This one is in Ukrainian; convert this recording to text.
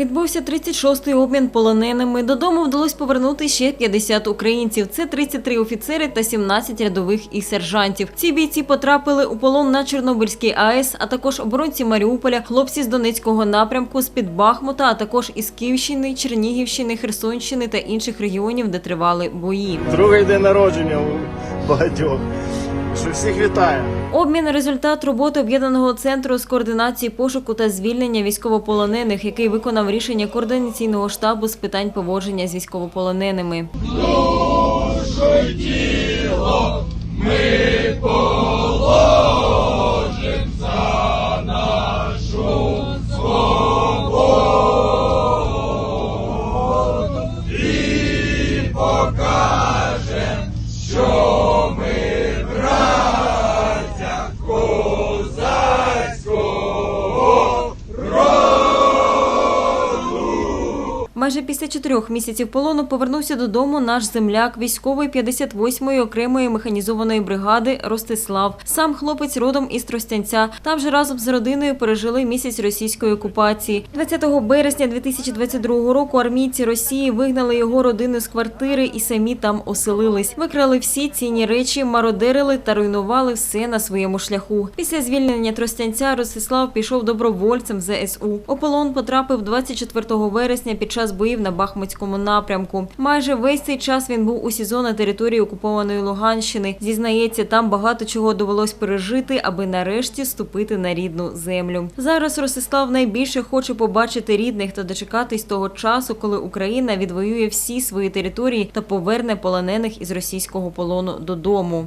Відбувся 36-й обмін полоненими. Додому вдалося повернути ще 50 українців. Це 33 офіцери та 17 рядових і сержантів. Ці бійці потрапили у полон на Чорнобильській АЕС, а також оборонці Маріуполя, хлопці з Донецького напрямку, з-під Бахмута, а також із Київщини, Чернігівщини, Херсонщини та інших регіонів, де тривали бої. Другий день народження у багатьох. Що всіх вітаю. Обмін результат роботи об'єднаного центру з координації пошуку та звільнення військовополонених, який виконав рішення координаційного штабу з питань поводження з військовополоненими. Майже після чотирьох місяців полону повернувся додому наш земляк, військовий 58-ї окремої механізованої бригади Ростислав. Сам хлопець родом із Тростянця. Там же разом з родиною пережили місяць російської окупації. 20 березня 2022 року армійці Росії вигнали його родину з квартири і самі там оселились. Викрали всі цінні речі, мародерили та руйнували все на своєму шляху. Після звільнення Тростянця Ростислав пішов добровольцем в ЗСУ. У полон потрапив 24 вересня під час боїв на Бахмутському напрямку. Майже весь цей час він був у СІЗО на території окупованої Луганщини. Зізнається, там багато чого довелось пережити, аби нарешті ступити на рідну землю. Зараз Ростислав найбільше хоче побачити рідних та дочекатись того часу, коли Україна відвоює всі свої території та поверне полонених із російського полону додому.